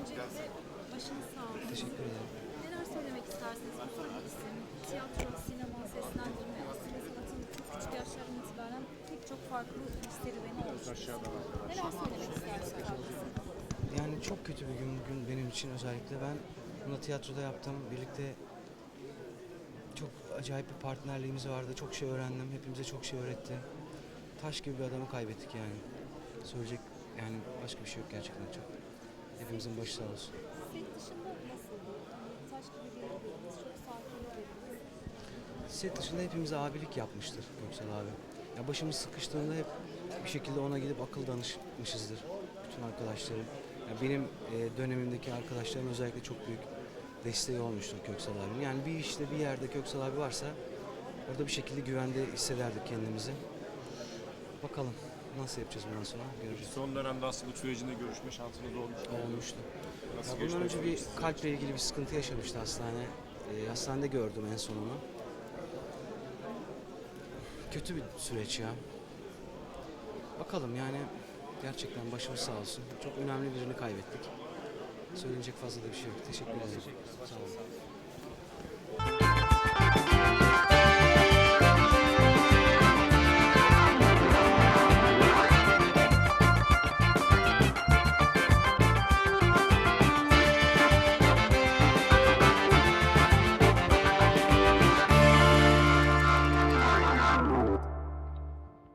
öncelikle başınız sağ olsun. Teşekkür ederim. Neler söylemek istersiniz? Bu sorun isim, tiyatro, sinema, seslendirme, aslında sanatın çok küçük yaşlardan itibaren pek çok farklı serüveni oluşturdu. Neler söylemek istersiniz? Yani çok kötü bir gün bugün benim için özellikle. Ben bunu tiyatroda yaptım. Birlikte çok acayip bir partnerliğimiz vardı. Çok şey öğrendim. Hepimize çok şey öğretti. Taş gibi bir adamı kaybettik yani. Söyleyecek yani başka bir şey yok gerçekten çok. Hepimizin başı sağ olsun. Set dışında nasıldı? Hani taş gibi bir yerdeydiniz, çok sakin dediniz. Set dışında hepimize abilik yapmıştır Göksel abi. Ya başımız sıkıştığında hep bir şekilde ona gidip akıl danışmışızdır. Bütün arkadaşlarım. Ya benim e, dönemimdeki arkadaşlarım özellikle çok büyük desteği olmuştur Köksal abinin. Yani bir işte bir yerde Köksal abi varsa orada bir şekilde güvende hissederdik kendimizi. Bakalım nasıl yapacağız bundan sonra göreceğiz. Son dönemde hastalık sürecinde görüşme şansınız olmuş mu? Olmuştu. Nasıl Ya bundan önce bir kalple ilgili bir sıkıntı yaşamıştı hastane. Ee, hastanede gördüm en son onu. Kötü bir süreç ya. Bakalım yani gerçekten başımız sağ olsun. Çok önemli birini kaybettik. Söyleyecek fazla da bir şey yok. Teşekkür ederim. Sağ olun.